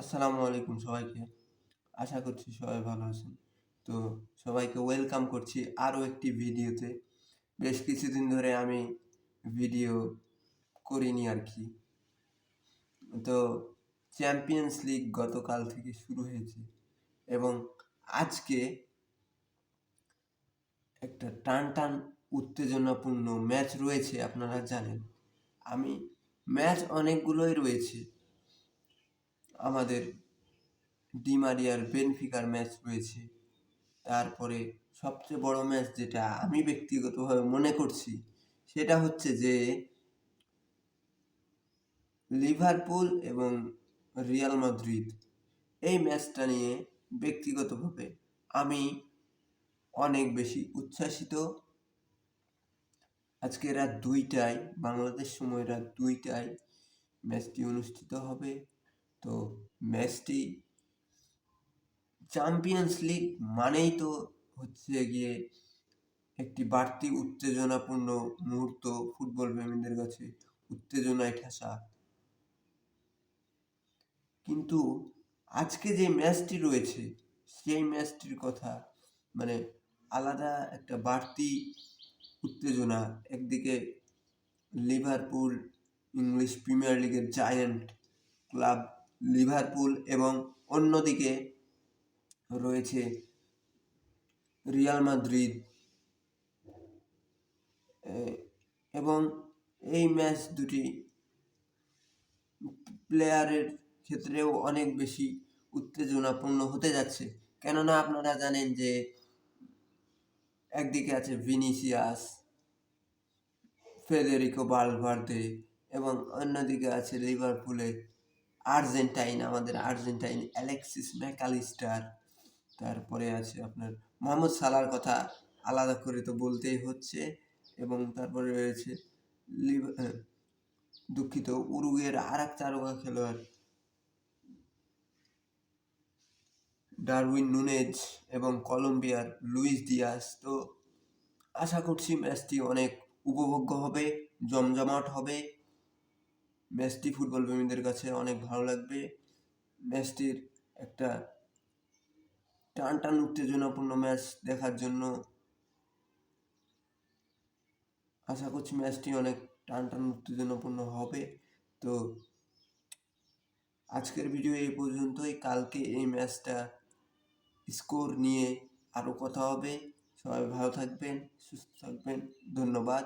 আসসালামু আলাইকুম সবাইকে। আশা করছি সবাই ভালো আছেন। তো সবাইকে ওয়েলকাম করছি আরও একটি ভিডিওতে। বেশ কিছুদিন ধরে আমি ভিডিও করিনি আর কি। তো চ্যাম্পিয়ন্স লিগ গতকাল থেকে শুরু হয়েছে এবং আজকে একটা টান টান উত্তেজনাপূর্ণ ম্যাচ রয়েছে, আপনারা জানেন। আমি ম্যাচ অনেকগুলোই রয়েছে। আমাদের ডিমারিয়ার বেনফিকার ম্যাচ রয়েছে। তারপরে সবচেয়ে বড় ম্যাচ যেটা আমি ব্যক্তিগতভাবে মনে করছি, সেটা হচ্ছে যে লিভারপুল এবং রিয়াল মাদ্রিদ। এই ম্যাচটা নিয়ে ব্যক্তিগতভাবে আমি অনেক বেশি উচ্ছ্বাসিত। আজকে রাত দুইটায়, বাংলাদেশ সময় রাত দুইটায় ম্যাচটি অনুষ্ঠিত হবে। তো ম্যাচটি চ্যাম্পিয়ন্স লিগ মানেই তো হচ্ছে গিয়ে একটি বাড়তি উত্তেজনাপূর্ণ মুহূর্ত ফুটবল প্রেমীদের কাছে উত্তেজনায় ঠেসা। কিন্তু আজকে যে ম্যাচটি রয়েছে, সেই ম্যাচটির কথা মানে আলাদা একটা বাড়তি উত্তেজনা, একদিকে লিভারপুল ইংলিশ প্রিমিয়ার লিগের জায়ান্ট ক্লাব লিভারপুল এবং অন্যদিকে রয়েছে রিয়াল মাদ্রিদ। এবং এই ম্যাচ দুটি প্লেয়ারের ক্ষেত্রেও অনেক বেশি উত্তেজনাপূর্ণ হতে যাচ্ছে। কেননা আপনারা জানেন যে একদিকে আছে ভিনিসিয়াস, ফেদেরিকো বালভার্দে এবং অন্যদিকে আছে লিভারপুলে আর্জেন্টাইন, আমাদের আর্জেন্টাইন অ্যালেক্সিস ম্যাকালিস্টার। তারপরে আছে আপনার মোহাম্মদ সালার কথা আলাদা করে তো বলতেই হচ্ছে। এবং তারপরে রয়েছে দুঃখিত উরুগের আর এক তারকা খেলোয়াড় ডারউইন নুনেজ এবং কলম্বিয়ার লুইস দিয়াস তো আশা করছি ম্যাচটি অনেক উপভোগ্য হবে, জমজমাট হবে। ম্যাচটি ফুটবল প্রেমীদের কাছে অনেক ভালো লাগবে। ম্যাচটির একটা টান টান উত্তেজনাপূর্ণ ম্যাচ দেখার জন্য আশা করছি ম্যাচটি অনেক টান টান উত্তেজনাপূর্ণ হবে। তো আজকের ভিডিও এই পর্যন্তই। কালকে এই ম্যাচটা স্কোর নিয়ে আরও কথা হবে। সবাই ভালো থাকবেন, সুস্থ থাকবেন। ধন্যবাদ।